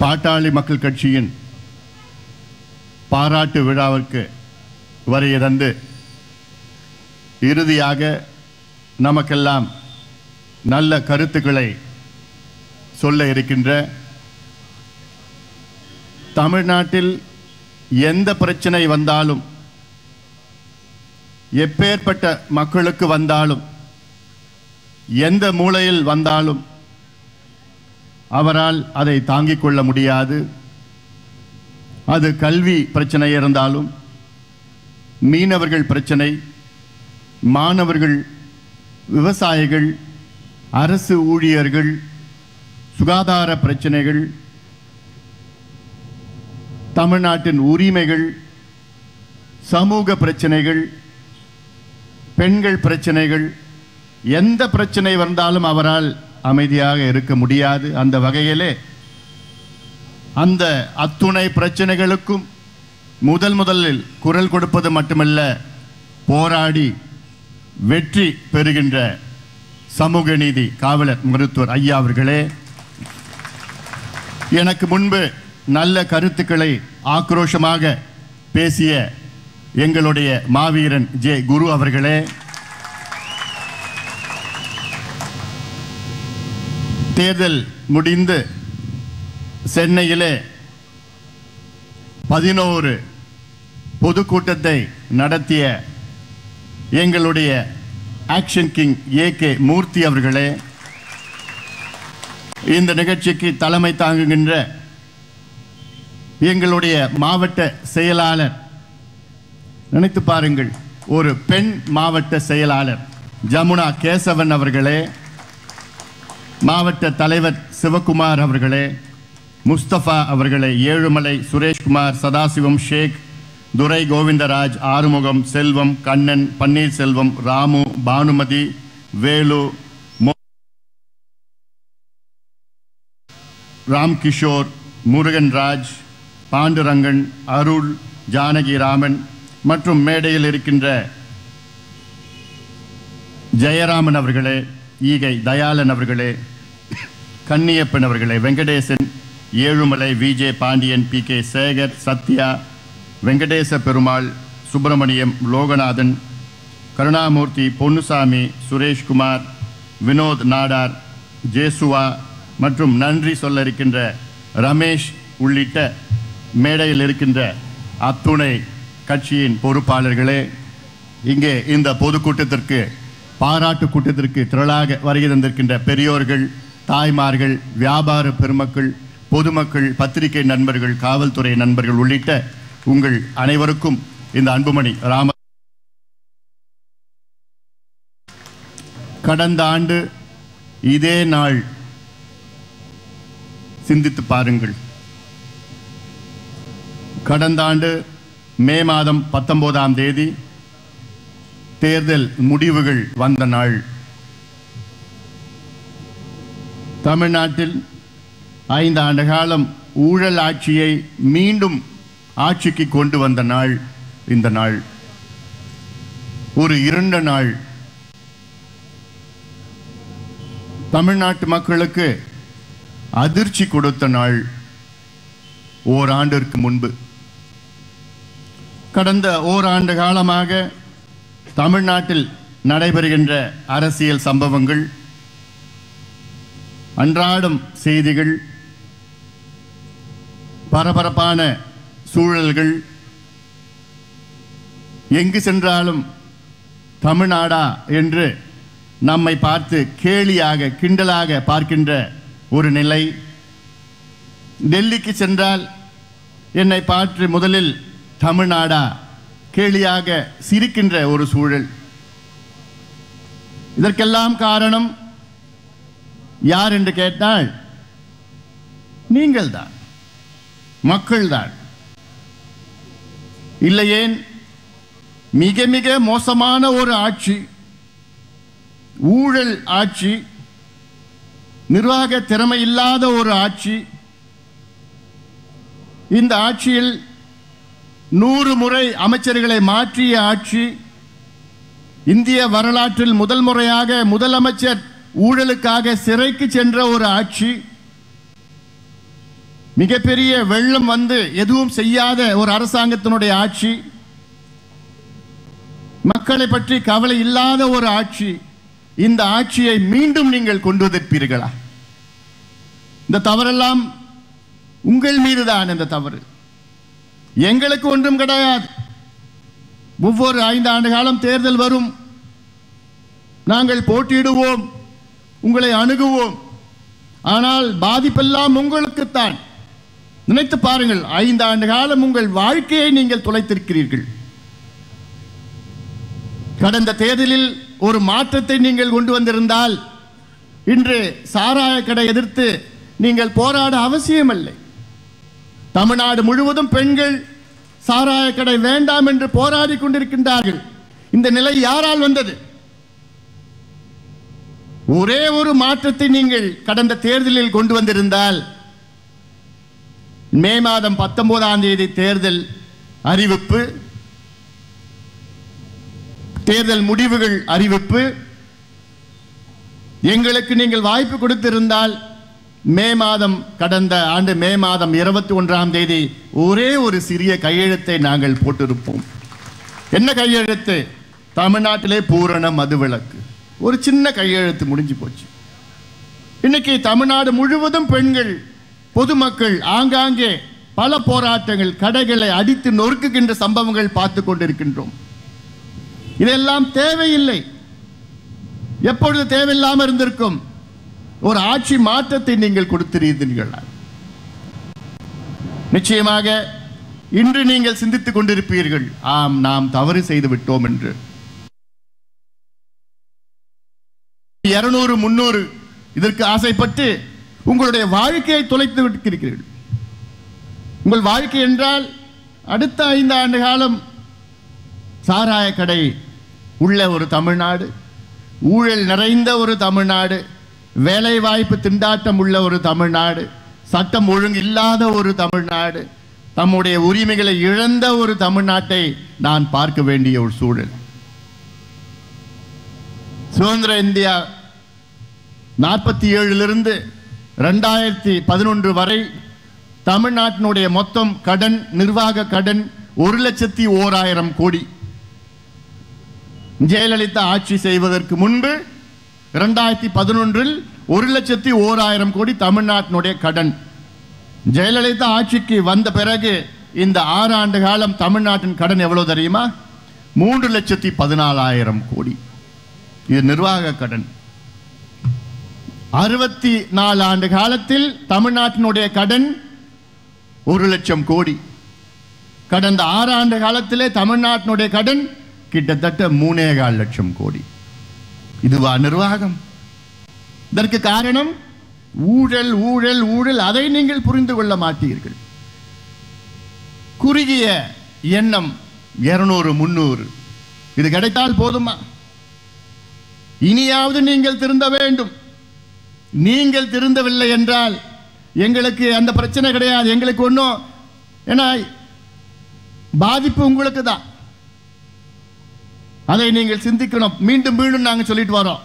பாட்டாளி மக்கள் கட்சியின் பாராட்டு விழாவிற்கு வரைய தந்து இறுதியாக நமக்கெல்லாம் நல்ல கருத்துக்களை சொல்ல இருக்கின்ற தமிழ்நாட்டில் எந்த பிரச்சனை வந்தாலும் எப்பேற்பட்ட மக்களுக்கு வந்தாலும் எந்த மூலையில் வந்தாலும் அவரால் அதை தாங்கிக் கொள்ள முடியாது. அது கல்வி பிரச்சனை இருந்தாலும் மீனவர்கள் பிரச்சனை மாணவர்கள் விவசாயிகள் அரசு ஊழியர்கள் சுகாதார பிரச்சனைகள் தமிழ்நாட்டின் உரிமைகள் சமூக பிரச்சனைகள் பெண்கள் பிரச்சனைகள் எந்த பிரச்சனை வந்தாலும் அவரால் அமைதியாக இருக்க முடியாது. அந்த வகையிலே அந்த அத்துணை பிரச்சனைகளுக்கும் முதல் முதலில் குரல் கொடுப்பது மட்டுமல்ல போராடி வெற்றி பெறுகின்ற சமூக நீதி காவலர் மருத்துவர் ஐயா அவர்களே எனக்கு முன்பு நல்ல கருத்துக்களை ஆக்ரோஷமாக பேசிய எங்களுடைய மாவீரன் ஜே குரு அவர்களே தேர்தல் முடிந்து சென்னையிலே பதினோரு பொதுக்கூட்டத்தை நடத்திய எங்களுடைய action king A K Murthy அவர்களே இந்த நிகழ்ச்சிக்கு தலைமை தாங்குகின்ற எங்களுடைய மாவட்ட செயலாளர் நினைத்து பாருங்கள் ஒரு பெண் மாவட்ட செயலாளர் ஜமுனா கேசவன் அவர்களே மாவட்ட தலைவர் சிவகுமார் அவர்களே முஸ்தபா அவர்களே ஏழுமலை சுரேஷ்குமார் சதாசிவம் ஷேக் துரை கோவிந்தராஜ் ஆறுமுகம் செல்வம் கண்ணன் பன்னீர்செல்வம் ராமு பானுமதி வேலு மோ- ராம்கிஷோர் முருகன்ராஜ் பாண்டுரங்கன் அருள் ஜானகி ராமன் மற்றும் மேடையில் இருக்கின்ற ஜெயராமன் அவர்களே ஈகை தயாளன் அவர்களே கன்னியப்பன் அவர்களை Venkatesan Ezhumalai VJ Pandian P K Sekar Sathya Venkatesa Perumal Subramaniam Loganathan Karunamoorthy Ponnusamy Sureshkumar Vinod Nadar ஜேசுவா மற்றும் நன்றி சொல்ல இருக்கின்ற ரமேஷ் உள்ளிட்ட மேடையில் இருக்கின்ற அத்துணை கட்சியின் பொறுப்பாளர்களே இங்கே இந்த பொதுக்கூட்டத்திற்கு பாராட்டு கூட்டத்திற்கு திரளாக வருகை தந்திருக்கின்ற பெரியோர்கள் தாய்மார்கள் வியாபார பெருமக்கள் பொதுமக்கள் பத்திரிகை நண்பர்கள் காவல்துறை நண்பர்கள் உள்ளிட்ட உங்கள் அனைவருக்கும் இந்த அன்புமணி ராம கடந்த ஆண்டு இதே நாள் சிந்தித்து பாருங்கள். கடந்த ஆண்டு மே மாதம் பத்தொன்பதாம் தேதி தேர்தல் முடிவுகள் வந்த நாள். தமிழ்நாட்டில் ஐந்து ஆண்டு காலம் ஊழல் ஆட்சியை மீண்டும் ஆட்சிக்கு கொண்டு வந்த நாள் இந்த நாள். ஒரு இருண்ட நாள். தமிழ்நாட்டு மக்களுக்கு அதிர்ச்சி கொடுத்த நாள் ஓராண்டிற்கு முன்பு. கடந்த ஓராண்டு காலமாக தமிழ்நாட்டில் நடைபெறுகின்ற அரசியல் சம்பவங்கள் அன்றாடம் செய்திகள் பரபரப்பான சூழல்கள் எங்கு சென்றாலும் தமிழ்நாடா என்று நம்மை பார்த்து கேலியாக கிண்டலாக பார்க்கின்ற ஒரு நிலை. டெல்லிக்கு சென்றால் என்னை பார்த்து முதலில் தமிழ்நாடா கேலியாக சிரிக்கின்ற ஒரு சூழல். இதற்கெல்லாம் காரணம் யார் என்று கேட்டால் நீங்கள்தான். மக்கள்தான். இல்லையேன் மிக மிக மோசமான ஒரு ஆட்சி ஊழல் ஆட்சி நிர்வாக திறமை இல்லாத ஒரு ஆட்சி இந்த ஆட்சியில் நூறு முறை அமைச்சர்களை மாற்றிய ஆட்சி இந்திய வரலாற்றில் முதல் முறையாக முதலமைச்சர் ஊழலுக்காக சிறைக்கு சென்ற ஒரு ஆட்சி மிகப்பெரிய வெள்ளம் வந்து எதுவும் செய்யாத ஒரு அரசாங்கத்தினுடைய ஆட்சி மக்களை பற்றி கவலை இல்லாத ஒரு ஆட்சி இந்த ஆட்சியை மீண்டும் நீங்கள் கொண்டு வந்திருப்பீர்களா? இந்த தவறெல்லாம் உங்கள் மீதுதான் இந்த தவறு. எங்களுக்கு ஒன்றும் கிடையாது. ஒவ்வொரு ஐந்து ஆண்டு காலம் தேர்தல் வரும். நாங்கள் போட்டியிடுவோம். உங்களை அணுகுவோம். ஆனால் பாதிப்பெல்லாம் உங்களுக்குத்தான். நினைத்து பாருங்கள் ஐந்து ஆண்டு காலம் உங்கள் வாழ்க்கையை நீங்கள் தொலைத்திருக்கிறீர்கள். கடந்த தேர்தலில் ஒரு மாற்றத்தை நீங்கள் கொண்டு வந்திருந்தால் இன்று சாராய கடை எதிர்த்து நீங்கள் போராட அவசியமில்லை. தமிழ்நாடு முழுவதும் பெண்கள் சாராய கடை வேண்டாம் என்று போராடி கொண்டிருக்கின்றார்கள். இந்த நிலை யாரால் வந்தது? ஒரே ஒரு மாற்றத்தை நீங்கள் கடந்த தேர்தலில் கொண்டு வந்திருந்தால் மே மாதம் பத்தொன்பதாம் தேதி தேர்தல் அறிவிப்பு தேர்தல் முடிவுகள் அறிவிப்பு எங்களுக்கு நீங்கள் வாய்ப்பு கொடுத்திருந்தால் மே மாதம் கடந்த ஆண்டு மே மாதம் இருபத்தி ஒன்றாம் தேதி ஒரே ஒரு சிறிய கையெழுத்தை நாங்கள் போட்டிருப்போம். என்ன கையெழுத்து? தமிழ்நாட்டிலே பூரண மதுவிலக்கு. ஒரு சின்ன கையெழுத்து முடிஞ்சு போச்சு. இன்னைக்கு தமிழ்நாடு முழுவதும் பெண்கள் பொதுமக்கள் ஆங்காங்கே பல போராட்டங்கள் கடைகளை அடித்து நொறுக்குகின்ற சம்பவங்கள் பார்த்து கொண்டிருக்கின்றோம். இதெல்லாம் தேவையில்லை. எப்பொழுது தேவையில்லாமல் இருந்திருக்கும்? ஒரு ஆட்சி மாற்றத்தை நீங்கள் கொடுத்திருந்தீர்கள்? நிச்சயமாக இன்று நீங்கள் சிந்தித்துக் கொண்டிருப்பீர்கள். ஆம் நாம் தவறு செய்து விட்டோம் என்று. இரநூறு முன்னூறு இதற்கு ஆசைப்பட்டு உங்களுடைய வாழ்க்கையை தொலைத்து விட்டிருக்கிறீர்கள். உங்கள் வாழ்க்கை என்றால் அடுத்த ஐந்து ஆண்டு காலம் சாராய கடை உள்ள ஒரு தமிழ்நாடு ஊழல் நிறைந்த ஒரு தமிழ்நாடு வேலைவாய்ப்பு திண்டாட்டம் உள்ள ஒரு தமிழ்நாடு சட்டம் ஒழுங்கு இல்லாத ஒரு தமிழ்நாடு தம்முடைய உரிமைகளை இழந்த ஒரு தமிழ்நாட்டை நான் பார்க்க வேண்டிய ஒரு சூழல். சுதந்திர இந்தியா நாற்பத்தி ஏழிலிருந்து ரெண்டாயிரத்தி பதினொன்று வரை தமிழ்நாட்டினுடைய மொத்தம் கடன் நிர்வாக கடன் ஒரு லட்சத்தி ஓராயிரம் கோடி. ஜெயலலிதா ஆட்சி செய்வதற்கு முன்பு இரண்டாயிரத்தி பதினொன்றில் ஒரு லட்சத்தி ஓராயிரம் கோடி தமிழ்நாட்டினுடைய கடன். ஜெயலலிதா ஆட்சிக்கு வந்த பிறகு இந்த ஆறு ஆண்டு காலம் தமிழ்நாட்டின் கடன் எவ்வளவு தெரியுமா? மூன்று லட்சத்தி பதினாலாயிரம் கோடி. இது நிர்வாக கடன். அறுபத்தி நாலு ஆண்டு காலத்தில் தமிழ்நாட்டினுடைய கடன் ஒரு லட்சம் கோடி. கடந்த ஆறு ஆண்டு காலத்திலே தமிழ்நாட்டினுடைய கடன் கிட்டத்தட்ட மூணே கால் லட்சம் கோடி. இதுவா நிர்வாகம்? இதற்கு காரணம் ஊழல் ஊழல் ஊழல் அதை நீங்கள் புரிந்து கொள்ள மாட்டீர்கள். குறுகிய எண்ணம் இருநூறு முன்னூறு இது கிடைத்தால் போதுமா? இனியாவது நீங்கள் திருந்த வேண்டும். நீங்கள் திருந்தவில்லை என்றால் எங்களுக்கு அந்த பிரச்சனை கிடையாது. எங்களுக்கு ஒன்றும் ஏன்னா பாதிப்பு உங்களுக்கு தான். அதை நீங்கள் சிந்திக்கணும். மீண்டும் மீண்டும் நாங்கள் சொல்லிட்டு வரோம்.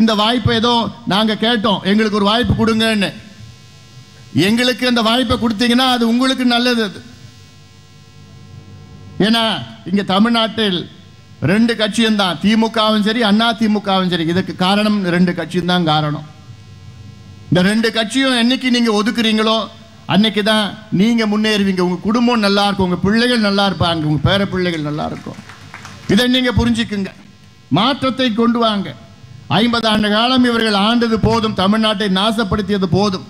இந்த வாய்ப்பு ஏதோ நாங்கள் கேட்டோம். எங்களுக்கு ஒரு வாய்ப்பு கொடுங்கன்னு. எங்களுக்கு அந்த வாய்ப்பை கொடுத்தீங்கன்னா அது உங்களுக்கு நல்லது அது. ஏன்னா இங்கே தமிழ்நாட்டில் ரெண்டு கட்சியும் தான். திமுகவும் சரி அண்ணா திமுகவும் சரி. இதுக்கு காரணம் ரெண்டு கட்சியும் தான் காரணம். இந்த ரெண்டு கட்சியும் என்னைக்கு நீங்க ஒதுக்குறீங்களோ அன்னைக்கு தான் நீங்க முன்னேறுவீங்க. உங்க குடும்பம் நல்லா இருக்கும் உங்க பிள்ளைகள் நல்லா இருப்பாங்க உங்க பேர பிள்ளைகள் நல்லா இருக்கும். இதை நீங்க புரிஞ்சுக்குங்க. மாற்றத்தை கொண்டு வாங்க. ஐம்பது ஆண்டு காலம் இவர்கள் ஆண்டது போதும் தமிழ்நாட்டை நாசப்படுத்தியது போதும்.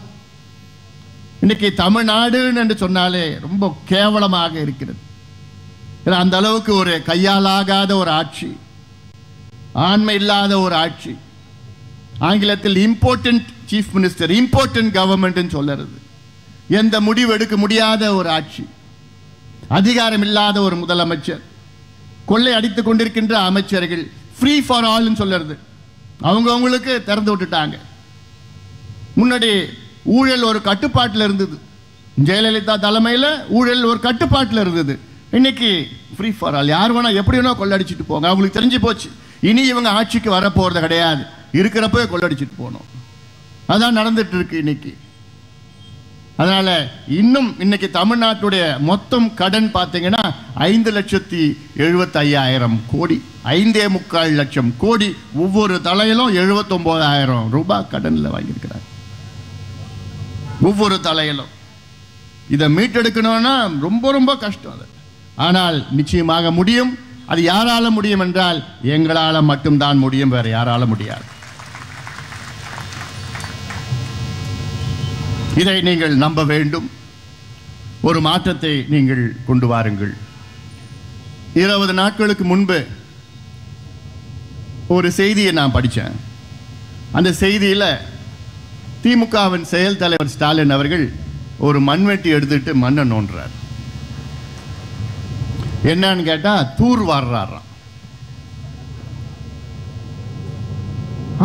இன்னைக்கு தமிழ்நாடுன்னு என்று சொன்னாலே ரொம்ப கேவலமாக இருக்கிறது. ஏன்னா, அந்த அளவுக்கு ஒரு கையாலாகாத ஒரு ஆட்சி ஆண்மை இல்லாத ஒரு ஆட்சி. ஆங்கிலத்தில் இம்பார்ட்டன்ட் சீஃப் மினிஸ்டர் இம்பார்ட்டன்ட் கவர்மெண்ட்னு சொல்லுறது. எந்த முடிவு எடுக்க முடியாத ஒரு ஆட்சி. அதிகாரம் இல்லாத ஒரு முதலமைச்சர். கொள்ளை அடித்துக் கொண்டிருக்கின்ற அமைச்சர்கள் ஃப்ரீ ஃபார் ஆல்னு சொல்லுறது. அவங்க அவங்களுக்கு திறந்து விட்டுட்டாங்க. முன்னாடி ஊழல் ஒரு கட்டுப்பாட்டில் இருந்தது. ஜெயலலிதா தலைமையில் ஊழல் ஒரு கட்டுப்பாட்டில் இருந்தது. இன்னைக்கு ஃப்ரீ ஃபார் ஆல் யார் வேணா எப்படி வேணா கொள்ளடிச்சிட்டு போங்க. அவங்களுக்கு தெரிஞ்சு போச்சு. இனி இவங்க ஆட்சிக்கு வரப்போகிறது கிடையாது. இருக்கிறப்பவே கொள்ளடிச்சிட்டு போகணும் அதான் நடந்துட்டு இருக்கு இன்னைக்கு. அதனால இன்னும் இன்னைக்கு தமிழ்நாட்டுடைய மொத்தம் கடன் பார்த்தீங்கன்னா ஐந்து லட்சத்தி எழுபத்தையாயிரம் கோடி ஐந்தே முக்கால் லட்சம் கோடி ஒவ்வொரு தலையிலும் எழுபத்தொம்போதாயிரம் ரூபாய் கடனில் வாங்கியிருக்கிறாங்க ஒவ்வொரு தலையிலும். இதை மீட்டெடுக்கணும்னா ரொம்ப ரொம்ப கஷ்டம் அது. ஆனால் நிச்சயமாக முடியும். அது யாரால முடியும் என்றால் எங்களால் மட்டும்தான் முடியும் வேறு யாரால முடியாது. இதை நீங்கள் நம்ப வேண்டும். ஒரு மாற்றத்தை நீங்கள் கொண்டு வாருங்கள். இருபது நாட்களுக்கு முன்பு ஒரு செய்தியை நான் படித்தேன். அந்த செய்தியில் திமுகவின் செயல் தலைவர் ஸ்டாலின் அவர்கள் ஒரு மண்வெட்டி எடுத்துட்டு மண்ணை நோண்டுறார். என்னன்னு கேட்டால் தூர் வாடுறாராம்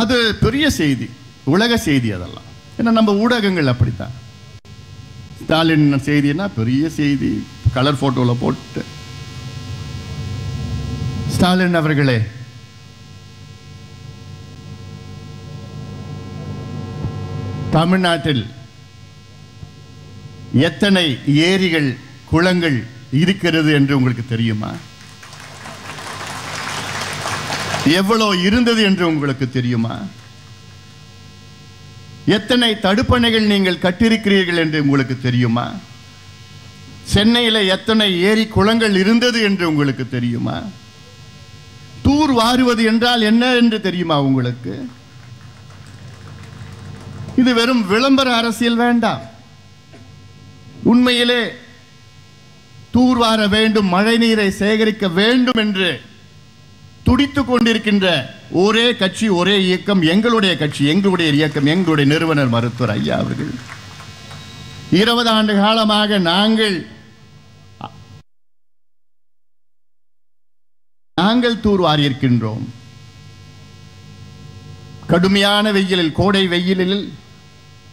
அது பெரிய செய்தி உலக செய்தி அதெல்லாம். ஏன்னா நம்ம ஊடகங்கள் அப்படித்தான். ஸ்டாலின் செய்தின்னா பெரிய செய்தி கலர் போட்டோவில் போட்டு. ஸ்டாலின் அவர்களே. தமிழ்நாட்டில் எத்தனை ஏரிகள் குளங்கள் இருக்கிறது என்று உங்களுக்கு தெரியுமா? எவ்வளோ இருந்தது என்று உங்களுக்கு தெரியுமா? எத்தனை தடுப்பணைகள் நீங்கள் கட்டிருக்கிறீர்கள் என்று உங்களுக்கு தெரியுமா? சென்னையில் எத்தனை ஏரி குளங்கள் இருந்தது என்று உங்களுக்கு தெரியுமா? தூர் வாருவது என்றால் என்ன என்று தெரியுமா உங்களுக்கு? இது வெறும் விளம்பர அரசியல் வேண்டாம். உண்மையிலே தூர்வார வேண்டும் மழை நீரை சேகரிக்க வேண்டும் என்று துடித்துக் கொண்டிருக்கின்ற ஒரே கட்சி ஒரே இயக்கம் எங்களுடைய கட்சி எங்களுடைய இயக்கம் எங்களுடைய நிறுவனர் மருத்துவர் ஐயா அவர்கள். இருபது ஆண்டு காலமாக நாங்கள் நாங்கள் தூர்வாரி இருக்கின்றோம் கடுமையான வெயிலில் கோடை வெயிலில்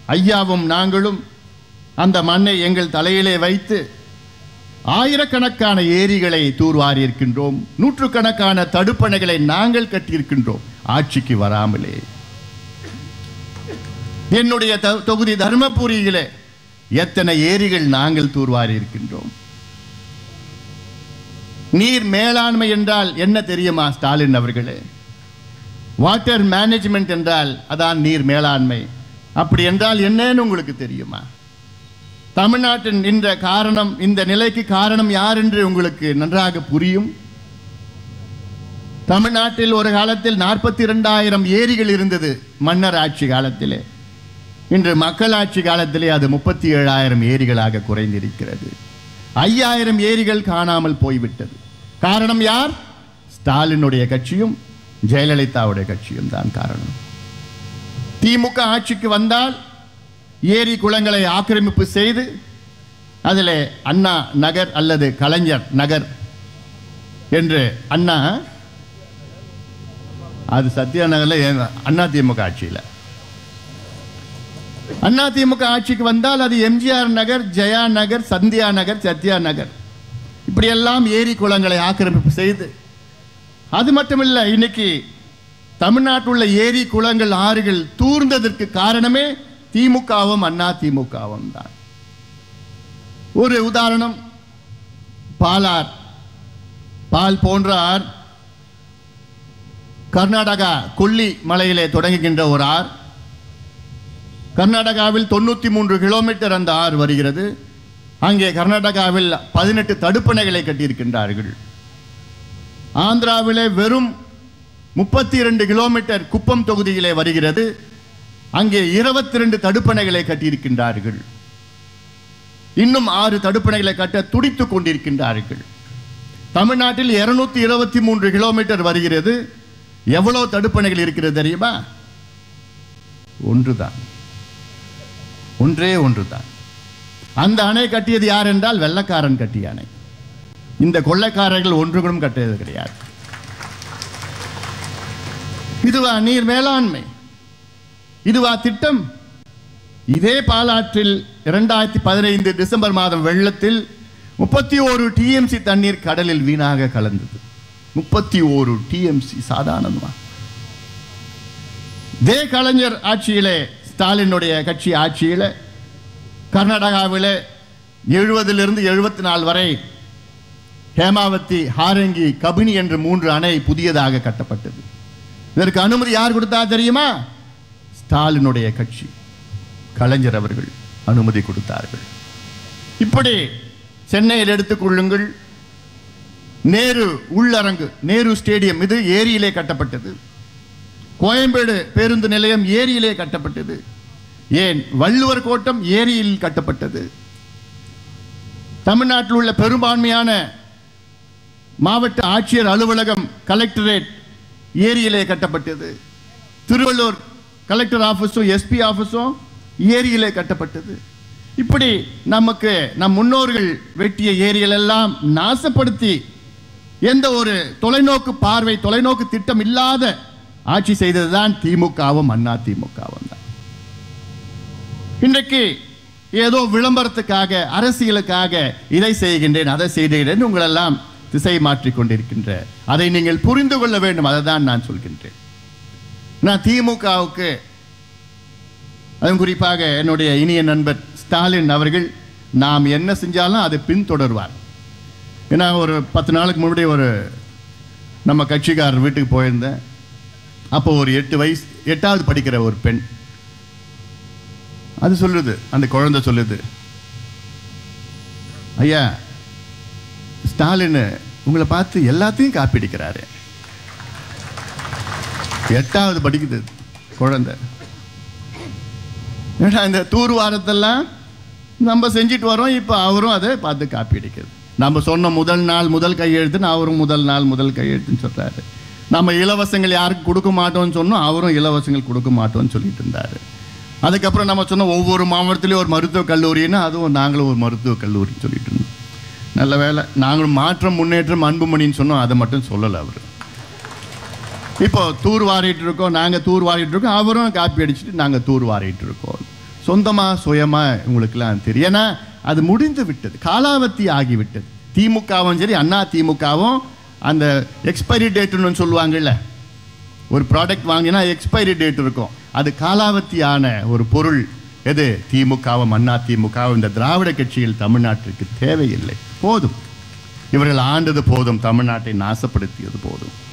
ஐயாவும் நாங்களும் அந்த மண்ணை எங்கள் தலையிலே வைத்து ஆயிரக்கணக்கான ஏரிகளை தூர்வாரியிருக்கின்றோம். நூற்றுக்கணக்கான தடுப்பணைகளை நாங்கள் கட்டியிருக்கின்றோம். ஆட்சிக்கு வராமலே. என்னுடைய த- தொகுதி தர்மபுரியிலே எத்தனை ஏரிகள் நாங்கள் தூர்வாரி இருக்கின்றோம் நீர் மேலாண்மை என்றால் என்ன தெரியுமா ஸ்டாலின் அவர்களே? வாட்டர் மேனேஜ்மெண்ட் என்றால் அதான் நீர் மேலாண்மை. அப்படி என்றால் என்னன்னு உங்களுக்கு தெரியுமா? தமிழ்நாட்டின் இந்த காரணம் இந்த நிலைக்கு காரணம் யார் என்று உங்களுக்கு நன்றாக புரியும்? தமிழ்நாட்டில் ஒரு காலத்தில் நாற்பத்தி இரண்டாயிரம் ஏரிகள் இருந்தது மன்னர் ஆட்சி காலத்திலே. இன்று மக்களாட்சி காலத்திலே அது முப்பத்தி ஏழாயிரம் ஏரிகளாக குறைந்திருக்கிறது. ஐயாயிரம் ஏரிகள் காணாமல் போய்விட்டது. காரணம் யார்? ஸ்டாலினுடைய கட்சியும் ஜெயலலிதாவுடைய கட்சியும் தான் காரணம். திமுக ஆட்சிக்கு வந்தால் ஏரி குளங்களை ஆக்கிரமிப்பு செய்து அதில் அண்ணா நகர் அல்லது கலைஞர் நகர் என்று அண்ணா அது சத்யா நகரில் அண்ணா திமுக ஆட்சியில். அண்ணா திமுக ஆட்சிக்கு வந்தால் அது எம்ஜிஆர் நகர் ஜெயா நகர் சந்தியா நகர் சத்யா நகர். இப்படியெல்லாம் ஏரி குளங்களை ஆக்கிரமிப்பு செய்து அது மட்டுமில்லை இன்னைக்கு தமிழ்நாட்டில் உள்ள ஏரி குளங்கள் ஆறுகள் தூர்ந்ததற்கு காரணமே திமுகவும் அண்ணா திமுகவும் தான். ஒரு உதாரணம் பாலார். பால் போன்றார். கர்நாடகா கொல்லி மலையிலே தொடங்குகின்ற ஒரு ஆறு கர்நாடகாவில் தொண்ணூற்றி மூன்று கிலோமீட்டர் அந்த ஆறு வருகிறது. அங்கே கர்நாடகாவில் பதினெட்டு தடுப்பணைகளை கட்டியிருக்கின்றார்கள். ஆந்திராவிலே வெறும் முப்பத்தி இரண்டு கிலோமீட்டர் குப்பம் தொகுதியிலே வருகிறது. அங்கே இருபத்தி ரெண்டு தடுப்பணைகளை கட்டியிருக்கின்றார்கள். இன்னும் ஆறு தடுப்பணைகளை கட்ட துடித்துக் கொண்டிருக்கின்றார்கள். தமிழ்நாட்டில் இருநூத்தி இருபத்தி மூன்று கிலோமீட்டர் வருகிறது. எவ்வளவு தடுப்பணைகள் இருக்கிறது தெரியுமா? ஒன்றுதான். ஒன்றே ஒன்றுதான். அந்த அணை கட்டியது யார் என்றால் வெள்ளக்காரன் கட்டிய அணை. இந்த கொள்ளைக்காரர்கள் ஒன்றுகளும் கட்டியது கிடையாது. இதுவா நீர் மேலாண்மை? இதுவா திட்டம். இதே பாலாற்றில் இரண்டாயிரத்தி பதினைந்து டிசம்பர் மாதம் வெள்ளத்தில் முப்பத்தி ஓரு டிஎம்சி தண்ணீர் கடலில் வீணாக கலந்தது. முப்பத்தி ஓரு டிஎம்சி சாதாரணமா. இதே கலைஞர் ஆட்சியிலே ஸ்டாலினுடைய கட்சி ஆட்சியில கர்நாடகாவில் எழுபதிலிருந்து எழுபத்தி நாலு வரை ஹேமாவதி ஹாரங்கி கபினி என்ற மூன்று அணை புதியதாக கட்டப்பட்டது. இதற்கு அனுமதி யார் கொடுத்தா தெரியுமா? ஸ்டாலினுடைய கட்சி கலைஞர் அவர்கள் அனுமதி கொடுத்தார்கள். இப்படி சென்னையில் எடுத்துக்கொள்ளுங்கள் நேரு உள்ளரங்கு நேரு ஸ்டேடியம் இது ஏரியிலே கட்டப்பட்டது. கோயம்பேடு பேருந்து நிலையம் ஏரியிலே கட்டப்பட்டது. ஏன்? வள்ளுவர் கோட்டம் ஏரியில் கட்டப்பட்டது. தமிழ்நாட்டில் உள்ள பெரும்பான்மையான மாவட்ட ஆட்சியர் அலுவலகம் கலெக்டரேட் ஏரியிலே கட்டப்பட்டது. திருவள்ளூர் கலெக்டர் ஆஃபீஸும் எஸ்பி ஆஃபீஸும் ஏரியிலே கட்டப்பட்டது. இப்படி நமக்கு நம் முன்னோர்கள் வெட்டிய ஏரிகளெல்லாம் நாசப்படுத்தி எந்த ஒரு தொலைநோக்கு பார்வை தொலைநோக்கு திட்டம் இல்லாத ஆட்சி செய்தது தான் திமுகவும் அண்ணா திமுகவும் தான். இன்றைக்கு ஏதோ விளம்பரத்துக்காக அரசியலுக்காக இதை செய்கின்றேன் அதை செய்கிறேன் உங்களெல்லாம் திசை மாற்றிக் கொண்டிருக்கின்ற அதை நீங்கள் புரிந்து கொள்ள வேண்டும் அதை தான் நான் சொல்கின்றேன். நான் திமுகவுக்கு அதுவும் குறிப்பாக என்னுடைய இனிய நண்பர் ஸ்டாலின் அவர்கள் நாம் என்ன செஞ்சாலும் அதை பின்தொடர்வார். ஏன்னா ஒரு பத்து நாளுக்கு முன்னாடி ஒரு நம்ம கட்சிக்காரர் வீட்டுக்கு போயிருந்தேன். அப்போ ஒரு எட்டு வயசு எட்டாவது படிக்கிற ஒரு பெண். அது சொல்லுது அந்த குழந்தை சொல்லுது ஐயா ஸ்டாலின் உங்களை பார்த்து எல்லாத்தையும் காப்பிடிக்கிறாரு. எட்டாவது படிக்குது குழந்தை. ஏன்னா இந்த தூர்வாரத்தெல்லாம் நம்ம செஞ்சுட்டு வரோம் இப்போ அவரும் அதை பார்த்து காப்பி அடிக்கிறது நம்ம சொன்ன முதல் நாள் முதல் கையெழுத்துன்னு அவரும் முதல் நாள் முதல் கையெழுத்துன்னு சொல்கிறாரு நம்ம இலவசங்கள் யாருக்கு கொடுக்க மாட்டோம்னு சொன்னோம் அவரும் இலவசங்கள் கொடுக்க மாட்டோம்னு சொல்லிட்டு இருந்தாரு. அதுக்கப்புறம் நம்ம சொன்ன ஒவ்வொரு மாவட்டத்திலையும் ஒரு மருத்துவக் கல்லூரின்னா அதுவும் நாங்களும் ஒரு மருத்துவக் கல்லூரின்னு சொல்லிட்டு இருந்தோம். நல்ல வேலை நாங்களும் மாற்றம் முன்னேற்றம் அன்புமணின்னு சொன்னோம் அதை மட்டும் சொல்லலை அவர். இப்போ தூர் வாரிட்டு இருக்கோம் நாங்கள் தூர் வாரிட்டு இருக்கோம் அவரும் காப்பி அடிச்சுட்டு நாங்கள் தூர் வாரிட்டு இருக்கோம். சொந்தமாக சுயமாக உங்களுக்குலாம் தெரியும். ஏன்னா அது முடிந்து விட்டது. காலாவதி ஆகிவிட்டது. திமுகவும் சரி அண்ணா திமுகவும் அந்த எக்ஸ்பைரி டேட்டுன்னு சொல்லுவாங்கல்ல ஒரு ப்ராடக்ட் வாங்கினா எக்ஸ்பைரி டேட் இருக்கும். அது காலாவதியான ஒரு பொருள். எது? திமுகவும் அண்ணா திமுகவும் இந்த திராவிட கட்சிகள் தமிழ்நாட்டிற்கு தேவையில்லை. போதும். இவர்கள் ஆண்டது போதும் தமிழ்நாட்டை நாசப்படுத்தியது போதும்.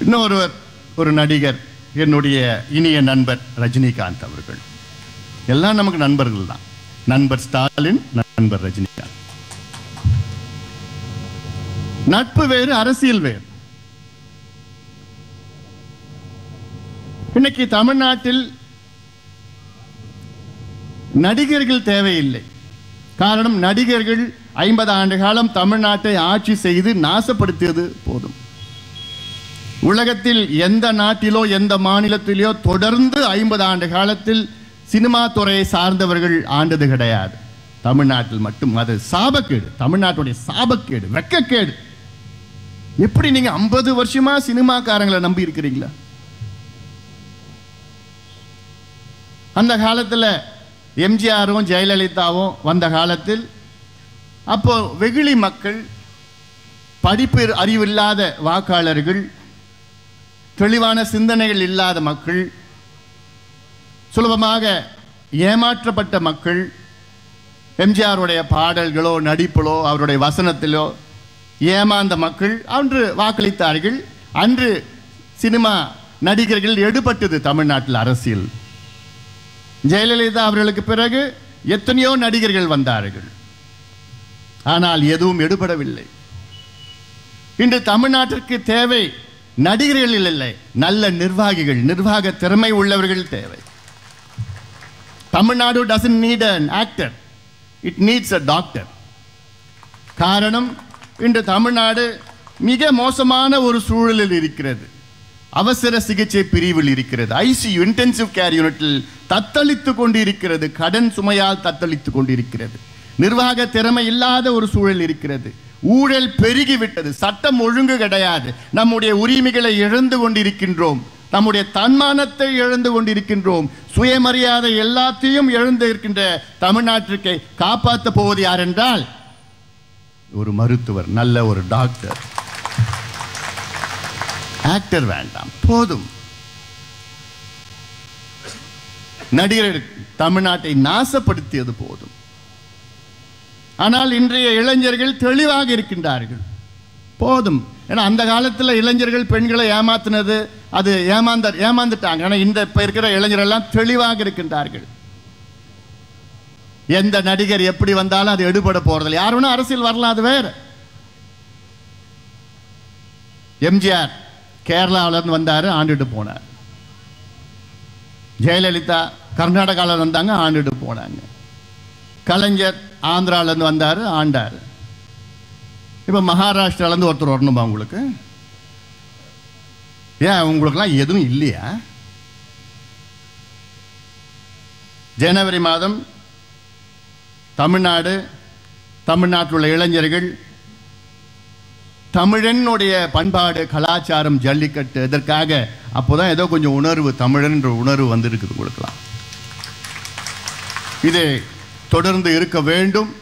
இன்னொருவர் ஒரு நடிகர் என்னுடைய இனிய நண்பர் ரஜினிகாந்த் அவர்கள். எல்லாம் நமக்கு நண்பர்கள் தான். நண்பர் ஸ்டாலின் நண்பர் ரஜினிகாந்த். நட்பு வேறு அரசியல் வேறு. இன்னைக்கு தமிழ்நாட்டில் நடிகர்கள் தேவையில்லை. காரணம் நடிகர்கள் ஐம்பது ஆண்டு காலம் தமிழ்நாட்டை ஆட்சி செய்து நாசப்படுத்தியது போதும். உலகத்தில் எந்த நாட்டிலோ எந்த மாநிலத்திலோ தொடர்ந்து ஐம்பது ஆண்டு காலத்தில் சினிமா துறையை சார்ந்தவர்கள் ஆண்டது கிடையாது. தமிழ்நாட்டில் மட்டும். அது சாபக்கேடு. தமிழ்நாட்டுடைய சாபக்கேடு வெக்கக்கேடு. எப்படி நீங்க ஐம்பது வருஷமா சினிமாக்காரங்களை நம்பி இருக்கிறீங்களா? அந்த காலத்தில் எம்ஜிஆரும் ஜெயலலிதாவும் வந்த காலத்தில் அப்போ வெகுளி மக்கள் படிப்பு அறிவில்லாத வாக்காளர்கள் தெளிவான சிந்தனைகள் இல்லாத மக்கள் சுலபமாக ஏமாற்றப்பட்ட மக்கள் எம்ஜிஆருடைய பாடல்களோ நடிப்பிலோ அவருடைய வசனத்திலோ ஏமாந்த மக்கள் அன்று வாக்களித்தார்கள். அன்று சினிமா நடிகர்கள் எடுபட்டது தமிழ்நாட்டில் அரசியல். ஜெயலலிதா அவர்களுக்கு பிறகு எத்தனையோ நடிகர்கள் வந்தார்கள். ஆனால் எதுவும் எடுபடவில்லை. இன்று தமிழ்நாட்டிற்கு தேவை நடிகர்கள் இல்லை நல்ல நிர்வாகிகள் நிர்வாக திறமை உள்ளவர்கள் தேவை. Tamil Nadu doesn't need an actor it needs a doctor காரணம் இன்று தமிழ்நாடு மிக மோசமான ஒரு சூழலில் இருக்கிறது. அவசர சிகிச்சை பிரிவில் இருக்கிறது. ஐசியு இன்டென்சிவ் கேர் யூனிட்டில் தத்தளித்து கொண்டிருக்கிறது. கடன் சுமையால் தத்தளித்து கொண்டிருக்கிறது. நிர்வாக திறமை இல்லாத ஒரு சூழல் இருக்கிறது. ஊழல் பெருகிவிட்டது சட்டம் ஒழுங்கு கிடையாது. நம்முடைய உரிமைகளை இழந்து கொண்டிருக்கின்றோம். நம்முடைய தன்மானத்தை இழந்து கொண்டிருக்கின்றோம். சுயமரியாதை எல்லாத்தையும் இழந்து இருக்கின்ற தமிழ்நாட்டிற்கு காப்பாற்ற போவது யார் என்றால் ஒரு மருத்துவர் நல்ல ஒரு டாக்டர். ஆக்டர் வேண்டாம் போதும். நடிகர் தமிழ்நாட்டை நாசப்படுத்தியது போதும். ஆனால் இன்றைய இளைஞர்கள் தெளிவாக இருக்கின்றார்கள். போதும். ஏன்னா அந்த காலத்தில் இளைஞர்கள் பெண்களை ஏமாத்தினது அது ஏமாந்த ஏமாந்துட்டாங்க. ஆனால் இந்த இப்போ இருக்கிற இளைஞரெல்லாம் எல்லாம் தெளிவாக இருக்கின்றார்கள். எந்த நடிகர் எப்படி வந்தாலும் அது எடுபட போறதில்லை. யார் வேணா அரசியல் வரலாம் அது வேற. எம்ஜிஆர் கேரளாவுல இருந்து வந்தாரு ஆண்டுட்டு போனார். ஜெயலலிதா கர்நாடகாவில் வந்தாங்க ஆண்டுட்டு போனாங்க. கலைஞர் ஆந்திராவிலேருந்து இருந்து ஆண்டார். இப்போ மகாராஷ்டிராலேருந்து ஒருத்தர் வரணுமா உங்களுக்கு? ஏன் உங்களுக்குலாம் எதுவும் இல்லையா? ஜனவரி மாதம் தமிழ்நாடு தமிழ்நாட்டில் உள்ள இளைஞர்கள் தமிழனுடைய பண்பாடு கலாச்சாரம் ஜல்லிக்கட்டு இதற்காக அப்போதான் ஏதோ கொஞ்சம் உணர்வு தமிழன்ற உணர்வு வந்திருக்குது உங்களுக்குலாம் இது தொடர்ந்து இருக்க வேண்டும்.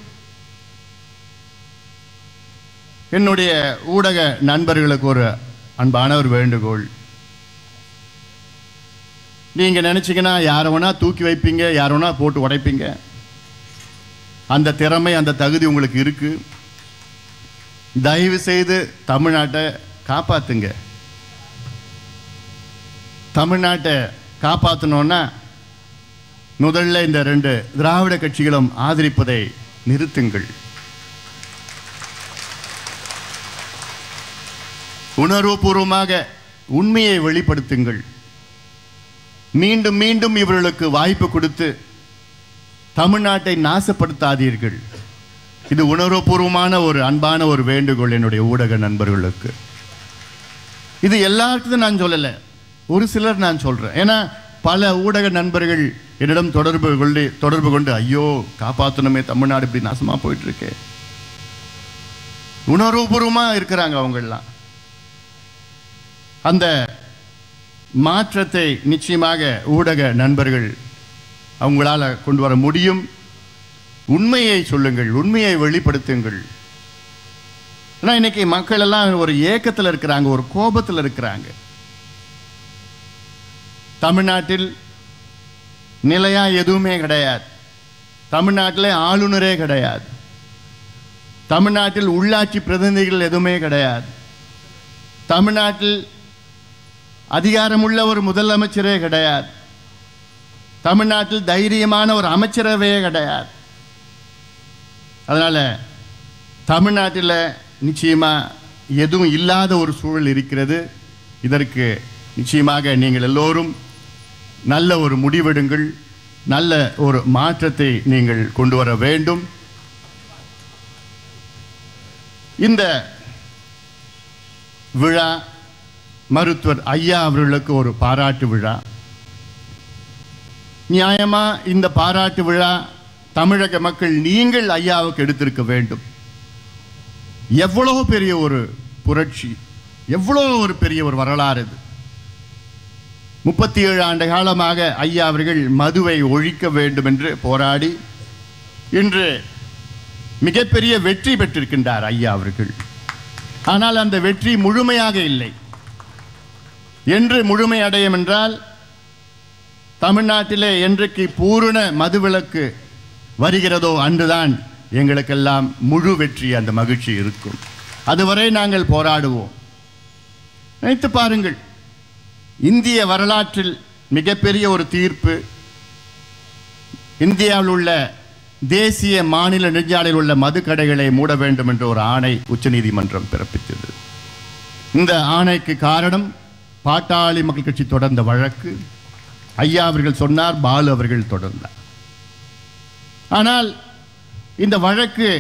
என்னுடைய ஊடக நண்பர்களுக்கு ஒரு அன்பான ஒரு வேண்டுகோள். நீங்க நினைச்சீங்கன்னா யாரை வேணா தூக்கி வைப்பீங்க யாரை வேணா போட்டு உடைப்பீங்க. அந்த திறமை அந்த தகுதி உங்களுக்கு இருக்கு. தயவு செய்து தமிழ்நாட்டை காப்பாத்துங்க. தமிழ்நாட்டை காப்பாற்றணுன்னா முதல்ல இந்த ரெண்டு திராவிட கட்சிகளும் ஆதரிப்பதை நிறுத்துங்கள். உணர்வுபூர்வமாக உண்மையை வெளிப்படுத்துங்கள். மீண்டும் மீண்டும் இவர்களுக்கு வாய்ப்பு கொடுத்து தமிழ்நாட்டை நாசப்படுத்தாதீர்கள். இது உணர்வுபூர்வமான ஒரு அன்பான ஒரு வேண்டுகோள் என்னுடைய ஊடக நண்பர்களுக்கு. இது எல்லாருக்கும் நான் சொல்லலை. ஒரு சிலர் நான் சொல்றேன். ஏன்னா பல ஊடக நண்பர்கள் என்னிடம் தொடர்பு கொண்டு தொடர்பு கொண்டு ஐயோ காப்பாற்றணுமே தமிழ்நாடு இப்படி நாசமாக போயிட்டு உணர்வுபூர்வமாக இருக்கிறாங்க அவங்கெல்லாம் அந்த மாற்றத்தை நிச்சயமாக ஊடக நண்பர்கள் அவங்களால கொண்டு வர முடியும். உண்மையை சொல்லுங்கள் உண்மையை வெளிப்படுத்துங்கள். ஏன்னா இன்னைக்கு மக்கள் எல்லாம் ஒரு ஏக்கத்தில் இருக்கிறாங்க ஒரு கோபத்தில் இருக்கிறாங்க. தமிழ்நாட்டில் நிலையா எதுவுமே கிடையாது. தமிழ்நாட்டில் ஆளுநரே கிடையாது. தமிழ்நாட்டில் உள்ளாட்சி பிரதிநிதிகள் எதுவுமே கிடையாது. தமிழ்நாட்டில் அதிகாரமுள்ள ஒரு முதலமைச்சரே கிடையாது. தமிழ்நாட்டில் தைரியமான ஒரு அமைச்சரவையே கிடையாது. அதனால் தமிழ்நாட்டில் நிச்சயமாக எதுவும் இல்லாத ஒரு சூழல் இருக்கிறது. இதற்கு நிச்சயமாக நீங்கள் எல்லோரும் நல்ல ஒரு முடிவெடுங்கள். நல்ல ஒரு மாற்றத்தை நீங்கள் கொண்டு வர வேண்டும். இந்த விழா மருத்துவர் ஐயா அவர்களுக்கு ஒரு பாராட்டு விழா. நியாயமா இந்த பாராட்டு விழா தமிழக மக்கள் நீங்கள் ஐயாவுக்கு எடுத்திருக்க வேண்டும். எவ்வளவு பெரிய ஒரு புரட்சி எவ்வளவு ஒரு பெரிய ஒரு வரலாறு இது. முப்பத்தி ஏழு ஆண்டு காலமாக ஐயா அவர்கள் மதுவை ஒழிக்க வேண்டும் என்று போராடி இன்று மிகப்பெரிய வெற்றி பெற்றிருக்கின்றார் ஐயா அவர்கள். ஆனால் அந்த வெற்றி முழுமையாக இல்லை. என்று முழுமை அடையும் என்றால் தமிழ்நாட்டிலே என்றைக்கு பூரண மதுவிலக்கு வருகிறதோ அன்றுதான் எங்களுக்கெல்லாம் முழு வெற்றி அந்த மகிழ்ச்சி இருக்கும். அதுவரை நாங்கள் போராடுவோம். நினைத்து பாருங்கள். இந்திய வரலாற்றில் மிகப்பெரிய ஒரு தீர்ப்பு இந்தியாவில் உள்ள தேசிய மாநில நெடுஞ்சாலையில் உள்ள மதுக்கடைகளை மூட வேண்டும் என்ற ஒரு ஆணை உச்சநீதிமன்றம் பிறப்பித்தது. இந்த ஆணைக்கு காரணம் பாட்டாளி மக்கள் கட்சி தொடர்ந்த வழக்கு. ஐயா அவர்கள் சொன்னார் பாலு அவர்கள் தொடர்ந்தார். ஆனால் இந்த வழக்கு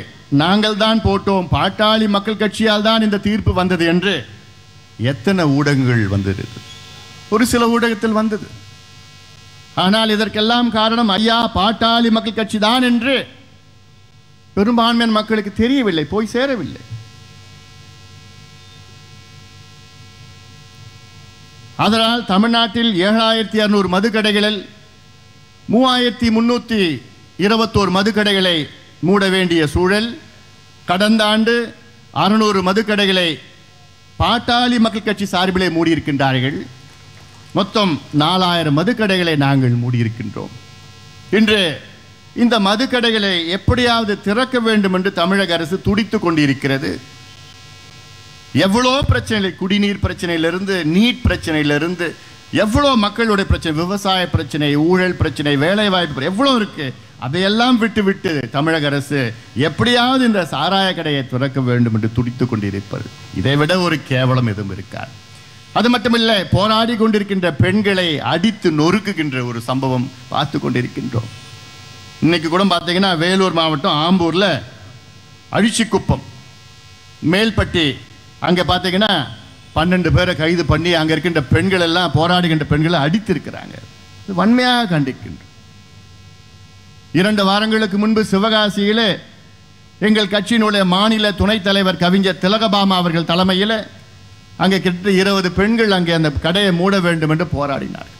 நாங்கள் தான் போட்டோம் பாட்டாளி மக்கள் கட்சியால் தான் இந்த தீர்ப்பு வந்தது என்று எத்தனை ஊடகங்கள் வந்தது. ஒரு சில ஊடகத்தில் வந்தது. ஆனால் இதற்கெல்லாம் காரணம் ஐயா பாட்டாளி மக்கள் கட்சி தான் என்று பெரும்பான்மையான மக்களுக்கு தெரியவில்லை போய் சேரவில்லை. அதனால் தமிழ்நாட்டில் ஏழாயிரத்தி அறுநூறு மதுக்கடைகளில் மூவாயிரத்தி முன்னூற்றி இருபத்தோரு மதுக்கடைகளை மூட வேண்டிய சூழல் கடந்த ஆண்டு அறுநூறு மதுக்கடைகளை பாட்டாளி மக்கள் கட்சி சார்பிலே மூடியிருக்கின்றார்கள். மொத்தம் நாலாயிரம் மதுக்கடைகளை நாங்கள் மூடியிருக்கின்றோம். இன்று இந்த மதுக்கடைகளை எப்படியாவது திறக்க வேண்டும் என்று தமிழக அரசு துடித்து கொண்டிருக்கிறது. எவ்வளோ பிரச்சனை குடிநீர் பிரச்சனையிலிருந்து நீட் பிரச்சனையிலிருந்து எவ்வளோ மக்களுடைய பிரச்சனை விவசாய பிரச்சனை ஊழல் பிரச்சனை வேலைவாய்ப்பு எவ்வளோ இருக்கு? அதையெல்லாம் விட்டு விட்டு தமிழக அரசு எப்படியாவது இந்த சாராய கடையை திறக்க வேண்டும் என்று துடித்துக் கொண்டிருப்பது. இதை விட ஒரு கேவலம் எதுவும் இருக்காது. அது மட்டுமில்லை போராடி கொண்டிருக்கின்ற பெண்களை அடித்து நொறுக்குகின்ற ஒரு சம்பவம் பார்த்து கொண்டிருக்கின்றோம். இன்னைக்கு கூட பார்த்தீங்கன்னா வேலூர் மாவட்டம் ஆம்பூரில் அழிச்சிக்குப்பம். மேல்பட்டி அங்கே பார்த்தீங்கன்னா பன்னெண்டு பேரை கைது பண்ணி அங்கே இருக்கின்ற பெண்கள் எல்லாம் போராடுகின்ற பெண்களை அடித்திருக்கிறாங்க. இது வன்மையாக கண்டிக்கின்றோம். இரண்டு வாரங்களுக்கு முன்பு சிவகாசியில் எங்கள் கட்சியினுடைய மாநில துணைத் தலைவர் கவிஞர் திலகபாமா அவர்கள் தலைமையில் அங்கே கிட்ட இருபது பெண்கள் அங்கே அந்த கடையை மூட வேண்டும் என்று போராடினார்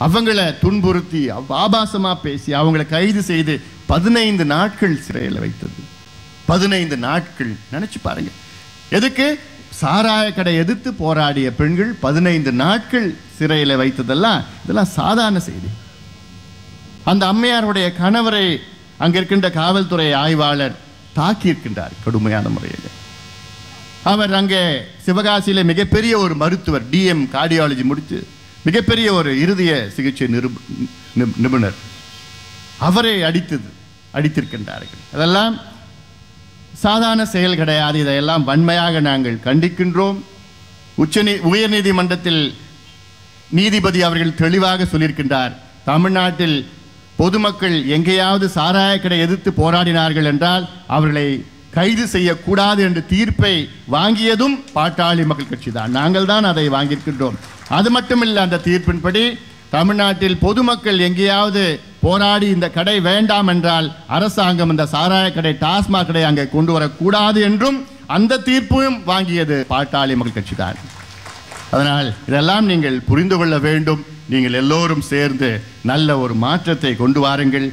அவங்கள துன்புறுத்தி ஆபாசமாக பேசி அவங்களை கைது செய்து பதினைந்து நாட்கள் சிறையில் வைத்தது. பதினைந்து நாட்கள். நினைச்சு பாருங்க. எதுக்கு? சாராய கடை எதிர்த்து போராடிய பெண்கள் பதினைந்து நாட்கள் சிறையில் வைத்ததெல்லாம் இதெல்லாம் சாதாரண செய்தி. அந்த அம்மையாருடைய கணவரை அங்க இருக்கின்ற காவல்துறை ஆய்வாளர் தாக்கியிருக்கின்றார் கடுமையான முறையில். அவர் அங்கே சிவகாசியில் மிகப்பெரிய ஒரு மருத்துவர் டிஎம் கார்டியாலஜி முடித்து மிகப்பெரிய ஒரு இருதய சிகிச்சை நிருப நிபுணர். அவரை அடித்தது அடித்திருக்கின்றார்கள். அதெல்லாம் சாதாரண செயல் கிடையாது. இதையெல்லாம் வன்மையாக நாங்கள் கண்டிக்கின்றோம். உச்சநீ உயர்நீதிமன்றத்தில் நீதிபதி அவர்கள் தெளிவாக சொல்லியிருக்கின்றார் தமிழ்நாட்டில் பொதுமக்கள் எங்கேயாவது சாராய கடை எதிர்த்து போராடினார்கள் என்றால் அவர்களை கைது செய்யக்கூடாது என்று தீர்ப்பை வாங்கியதும் பாட்டாளி மக்கள் கட்சி தான். நாங்கள் தான் அதை வாங்கியிருக்கின்றோம். அது மட்டுமில்லை அந்த தீர்ப்பின்படி தமிழ்நாட்டில் பொதுமக்கள் எங்கேயாவது போராடி இந்த கடை வேண்டாம் என்றால் அரசாங்கம் இந்த சாராய கடை டாஸ்மாக் கடை அங்கே கொண்டு வரக்கூடாது என்றும் அந்த தீர்ப்பும் வாங்கியது பாட்டாளி மக்கள் கட்சி தான். அதனால் இதெல்லாம் நீங்கள் புரிந்து கொள்ள வேண்டும். நீங்கள் எல்லோரும் சேர்ந்து நல்ல ஒரு மாற்றத்தை கொண்டு வாருங்கள்.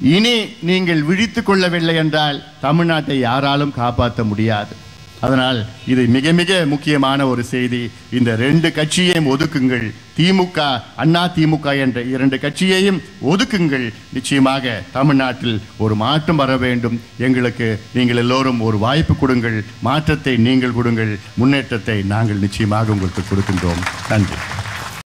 இனி நீங்கள் விழித்து கொள்ளவில்லை என்றால் தமிழ்நாட்டை யாராலும் காப்பாற்ற முடியாது. அதனால் இது மிக மிக முக்கியமான ஒரு செய்தி. இந்த ரெண்டு கட்சியையும் ஒதுக்குங்கள். திமுக அண்ணா திமுக என்ற இரண்டு கட்சியையும் ஒதுக்குங்கள். நிச்சயமாக தமிழ்நாட்டில் ஒரு மாற்றம் வர வேண்டும். எங்களுக்கு நீங்கள் எல்லோரும் ஒரு வாய்ப்பு கொடுங்கள். மாற்றத்தை நீங்கள் கொடுங்கள். முன்னேற்றத்தை நாங்கள் நிச்சயமாக உங்களுக்கு கொடுக்கின்றோம். நன்றி.